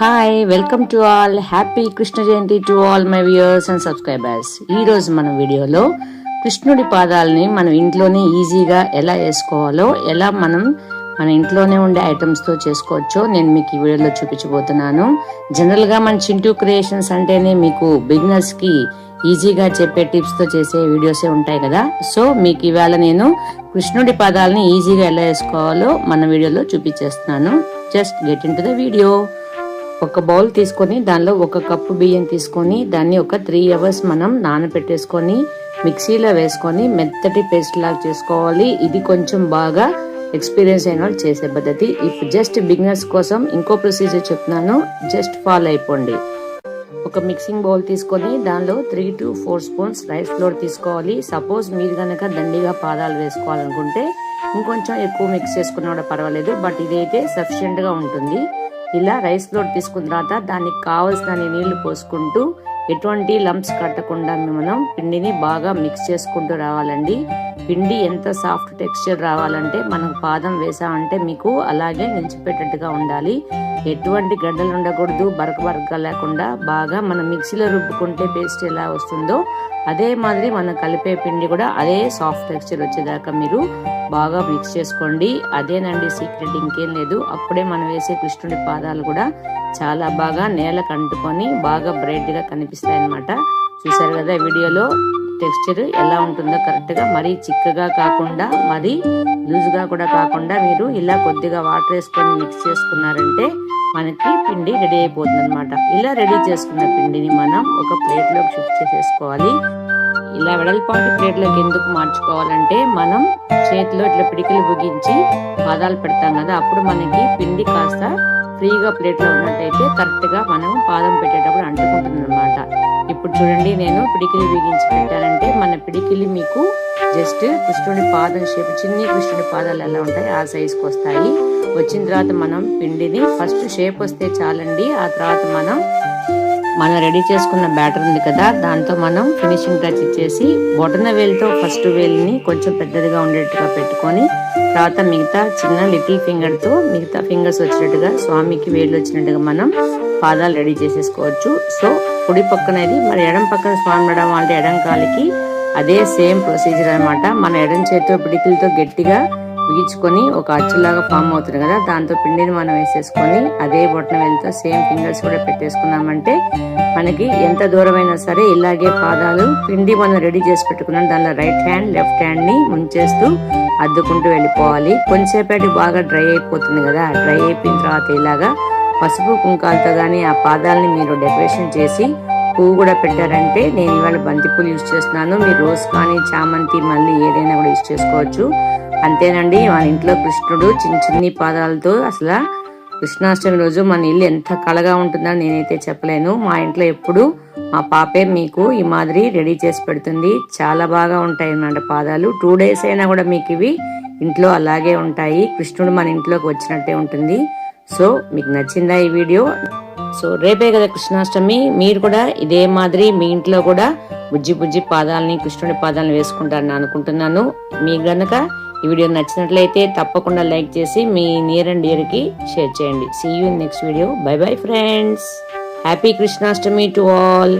Hi welcome to all happy Krishna Jayanti to all my viewers and subscribers ఈ రోజు మన వీడియోలో కృష్ణుడి పాదాలని మనం ఇంట్లోనే ఈజీగా ఎలా వేసుకోవాలో ఎలా మనం మన ఇంట్లోనే ఉండే ఐటమ్స్తో చేసుకోవచ్చో నేను మీకు ఈ వీడియోలో చూపించబోతున్నాను. జనరల్గా మన చింటూ క్రియేషన్స్ అంటేనే మీకు బిగినర్స్కి ఈజీగా చెప్పే టిప్స్తో చేసే వీడియోసే ఉంటాయి కదా. సో మీకు ఇవాళ నేను కృష్ణుడి పాదాలని ఈజీగా ఎలా వేసుకోవాలో మన వీడియోలో చూపించేస్తున్నాను. Just get in to the video ఒక బౌల్ తీసుకొని దానిలో ఒక కప్పు బియ్యం తీసుకొని దాన్ని ఒక త్రీ అవర్స్ మనం నానబెట్టేసుకొని మిక్సీలో వేసుకొని మెత్తటి పేస్ట్ లాగా చేసుకోవాలి. ఇది కొంచెం బాగా ఎక్స్పీరియన్స్ అయిన వాళ్ళు చేసే పద్ధతి. ఇప్పుడు జస్ట్ బిగినర్స్ కోసం ఇంకో ప్రొసీజర్ చెప్తున్నాను. జస్ట్ ఫాలో అయిపోండి. ఒక మిక్సింగ్ బౌల్ తీసుకొని దానిలో three to four spoons rice flour తీసుకోవాలి. సపోజ్ మీరు కనుక దండిగా పాదాలు వేసుకోవాలనుకుంటే ఇంకొంచెం ఎక్కువ మిక్స్ చేసుకున్నా కూడా పర్వాలేదు బట్ ఇదైతే సఫిషియంట్గా ఉంటుంది. ఇలా రైస్ లోడ్ తీసుకున్న తర్వాత దానికి కావలసిన నీళ్ళు పోసుకుంటూ ఎటువంటి లంప్స్ కట్టకుండా మనం పిండిని బాగా మిక్స్ చేసుకుంటూ రావాలండి. పిండి ఎంత సాఫ్ట్ టెక్స్చర్ రావాలంటే మనం పాదం వేసామంటే మీకు అలాగే నిలిచిపెట్టేట్టుగా ఉండాలి. ఎటువంటి గడ్డలు ఉండకూడదు బరక బరక లేకుండా బాగా మనం మిక్సీలో రుబ్బుకుంటే పేస్ట్ ఎలా వస్తుందో అదే మాదిరి మనం కలిపే పిండి కూడా అదే సాఫ్ట్ టెక్స్చర్ వచ్చేదాకా మీరు బాగా మిక్స్ చేసుకోండి. అదేనండి సీక్రెట్ ఇంకేం లేదు. అప్పుడే మనం వేసే కృష్ణుడి పాదాలు కూడా చాలా బాగా నేలకు అంటుకొని బాగా బ్రైట్గా కనిపిస్తాయి అన్నమాట చూసారు కదా వీడియోలో టెక్స్చర్ ఎలా ఉంటుందో కరెక్ట్గా మరీ చిక్కగా కాకుండా మరీ లూజ్గా కూడా కాకుండా మీరు ఇలా కొద్దిగా వాటర్ వేసుకొని మిక్స్ చేసుకున్నారంటే మనకి పిండి రెడీ అయిపోతుంది అనమాట ఇలా రెడీ చేసుకున్న పిండిని మనం ఒక ప్లేట్లోకి షిఫ్ట్ చేసేసుకోవాలి. ఇలా వెడల్పాటి ప్లేట్లోకి ఎందుకు మార్చుకోవాలంటే మనం చేతిలో ఇట్లా పిడికిలు బుగించి పాదాలు పెడతాం కదా అప్పుడు మనకి పిండి కాస్త ఫ్రీగా ప్లేట్లో ఉన్నట్టయితే కరెక్ట్గా మనం పాదం పెట్టేటప్పుడు అంటుకుంటుంది అనమాట ఇప్పుడు చూడండి నేను పిడికిలి బిగించి పెట్టానంటే మన పిడికిలి మీకు జస్ట్ కృష్ణుడి పాదం షేప్ చిన్ని కృష్ణుడి పాదాలు ఎలా ఉంటాయి ఆ సైజుకి వస్తాయి. వచ్చిన తర్వాత మనం పిండిని ఫస్ట్ షేప్ వస్తే చాలండి ఆ తర్వాత మనం మనం రెడీ చేసుకున్న బ్యాటర్ ఉంది కదా దాంతో మనం ఫినిషింగ్ టచ్ ఇచ్చేసి బొటన వేలుతో ఫస్ట్ వేలుని కొంచెం పెద్దదిగా ఉండేట్టుగా పెట్టుకొని తర్వాత మిగతా చిన్న లిటిల్ ఫింగర్తో మిగతా ఫింగర్స్ వచ్చినట్టుగా స్వామికి వేలు వచ్చినట్టుగా మనం పాదాలు రెడీ చేసేసుకోవచ్చు. సో కుడి పక్కనది మరి ఎడం పక్కన స్వామి నడడం అంటే ఎడం కాలికి అదే సేమ్ ప్రొసీజర్ అనమాట మన ఎడం చేతితో పిడికిలతో గట్టిగా బిగించుకొని ఒక అచ్చులాగా ఫామ్ అవుతుంది కదా దాంతో పిండిని మనం వేసేసుకొని అదే బొట్టన వెళ్తా సేమ్ ఫింగర్స్ కూడా పెట్టేసుకున్నామంటే మనకి ఎంత దూరమైనా సరే ఇలాగే పాదాలు పిండి మనం రెడీ చేసి పెట్టుకున్నాం. దానిలో రైట్ హ్యాండ్ లెఫ్ట్ హ్యాండ్ని ముంచేస్తూ అద్దుకుంటూ వెళ్ళిపోవాలి. కొంచెంసేపటి బాగా డ్రై అయిపోతుంది కదా డ్రై అయిపోయిన తర్వాత ఇలాగా పసుపు కుంకాలతో కానీ ఆ పాదాలని మీరు డెకరేషన్ చేసి పువ్వు కూడా పెట్టారంటే నేను ఇవాళ బంతిపూలు యూజ్ చేస్తున్నాను. మీరు రోజ్ కానీ చామంతి మళ్ళీ ఏదైనా కూడా యూజ్ చేసుకోవచ్చు. అంతేనండి మన ఇంట్లో కృష్ణుడు చిన్న చిన్ని పాదాలతో అసలు కృష్ణాష్టమి రోజు మన ఇల్లు ఎంత కళగా ఉంటుందని నేనైతే చెప్పలేను. మా ఇంట్లో ఎప్పుడు మా పాపే మీకు ఈ మాదిరి రెడీ చేసి పెడుతుంది. చాలా బాగా ఉంటాయి అన్నమాట పాదాలు. టూ డేస్ అయినా కూడా మీకు ఇవి ఇంట్లో అలాగే ఉంటాయి. కృష్ణుడు మన ఇంట్లోకి వచ్చినట్టే ఉంటుంది. సో మీకు నచ్చిందా ఈ వీడియో? సో రేపే కదా కృష్ణాష్టమి. మీరు కూడా ఇదే మాదిరి మీ ఇంట్లో కూడా బుజ్జి బుజ్జి పాదాలని కృష్ణుడి పాదాలను వేసుకుంటారని అనుకుంటున్నాను. మీ గనక ఈ వీడియో నచ్చినట్లయితే తప్పకుండా లైక్ చేసి మీ నియర్ అండ్ డియర్కి షేర్ చేయండి. See you next video bye bye friends happy Krishnashtami to all